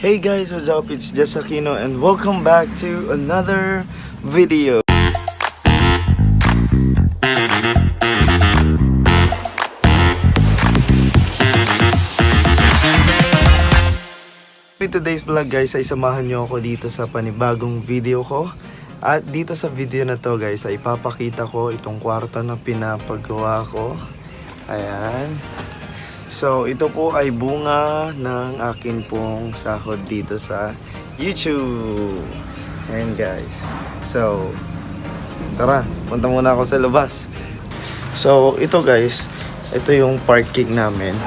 Hey guys, what's up? It's Jess Aquino and welcome back to another video. In today's vlog guys ay samahan nyo ako dito sa panibagong video ko. At dito sa video na to guys ay ipapakita ko itong kwarto na pinapagawa ko. Ayan. So, ito po ay bunga ng akin pong sahod dito sa YouTube. Ayan guys. So, tara, punta muna ako sa labas. So, ito guys, ito yung parking namin.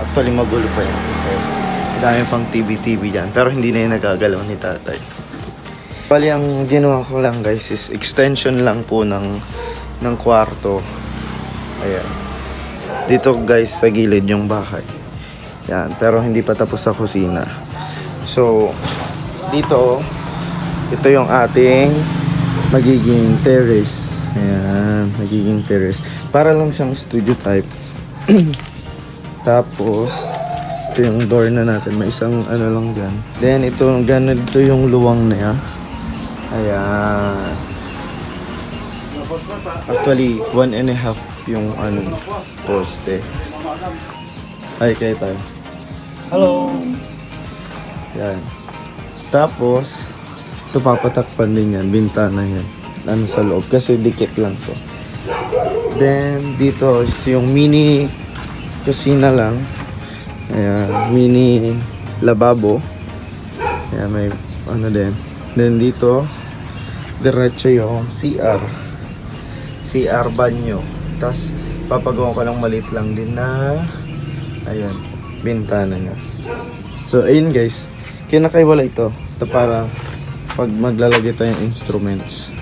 Actually, magulo pa yan. Kasi dami pang TV-TV dyan. Pero hindi na yung nagagalaw ni tatay. Bali, ang ginawa ko lang guys is extension lang po ng, ng kwarto. Ayan. Dito guys sa gilid yung bahay. Yan, pero hindi pa tapos sa kusina. So, dito, ito yung ating magiging terrace. Ayan, magiging terrace. Para lang siyang studio type. Tapos, ito yung door na natin. May isang ano lang dyan. Then, ito, ganito yung luwang na yan. Ayan. Actually, one and a half yung ano, poste. Ay, kayo tayo. Hello! Yan. Tapos, ito papatakpan din yan, bintana yan. Ano sa loob, kasi dikit lang to. Then, dito is yung mini kusina lang. Ayan, mini lababo. Ayan, may ano din. Then, dito, diretso yung CR. CR banyo. Tapos, papagawa ko ng maliit lang din na, ayan, bintana niya. So, ayun guys. Kinakaiwala ito. Ito para pag maglalagay tayong instruments.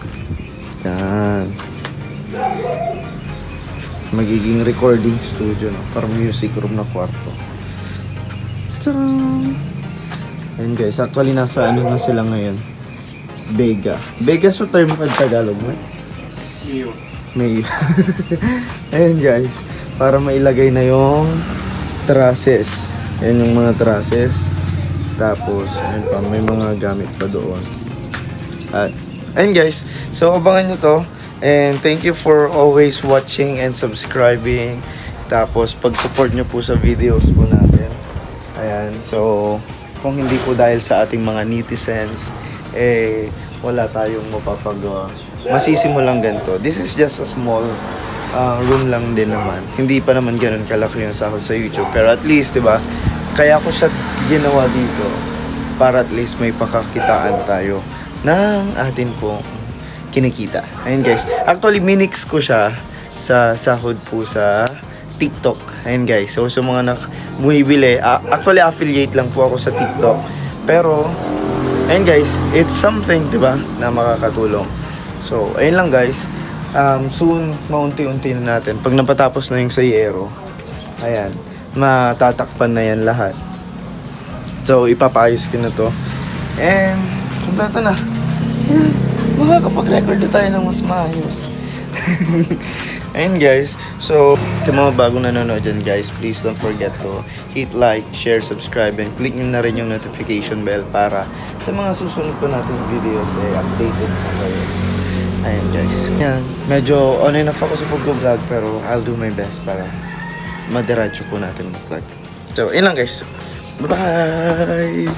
Yan. Magiging recording studio na. Parang music room na kwarto. Tcharam! Ayun guys. Actually, nasa ano na sila ngayon. Vega. Vega sa term pag Tagalog mo? May Ayun guys, para mailagay na yung trusses. Yan yung mga trusses. Tapos, ayun pa, may mga gamit pa doon. At, ayun guys, so abangan nyo to. And thank you for always watching and subscribing. Tapos, pag-support nyo po sa videos po natin. Ayan, so, kung hindi po dahil sa ating mga netizens, eh, wala tayong mapapagawa. Masisimulang ganito. This is just a small uh, room lang din naman. Hindi pa naman ganun kalaki yung sahod sa YouTube. Pero at least, di ba, kaya ko siya ginawa dito para at least may pakakitaan tayo ng atin pong kinikita. Ayun guys. Actually, minix ko siya sa sahod po sa TikTok. Ayun guys. So, sa mga nak bumibili, ah, actually affiliate lang po ako sa TikTok. Pero, ayun guys, it's something, di ba, na makakatulong. So, ayun lang guys. Um, soon, maunti-unti na natin. Pag napatapos na yung sayero, ayan, matatakpan na yan lahat. So, ipapaayos ko na to. And, kompleto na. Ayan, makakapag-record na tayo ng mas maayos. Ayun guys, so sa mga bagong nanonood dyan guys, please don't forget to hit like, share, subscribe, and click nyo na rin yung notification bell para sa mga susunod pa nating videos eh, updated po kayo. Ayun guys. Yan, medyo on and off ako sa pag-vlog pero I'll do my best para madiretso po natin mag-vlog. So, yun lang guys. Bye-bye!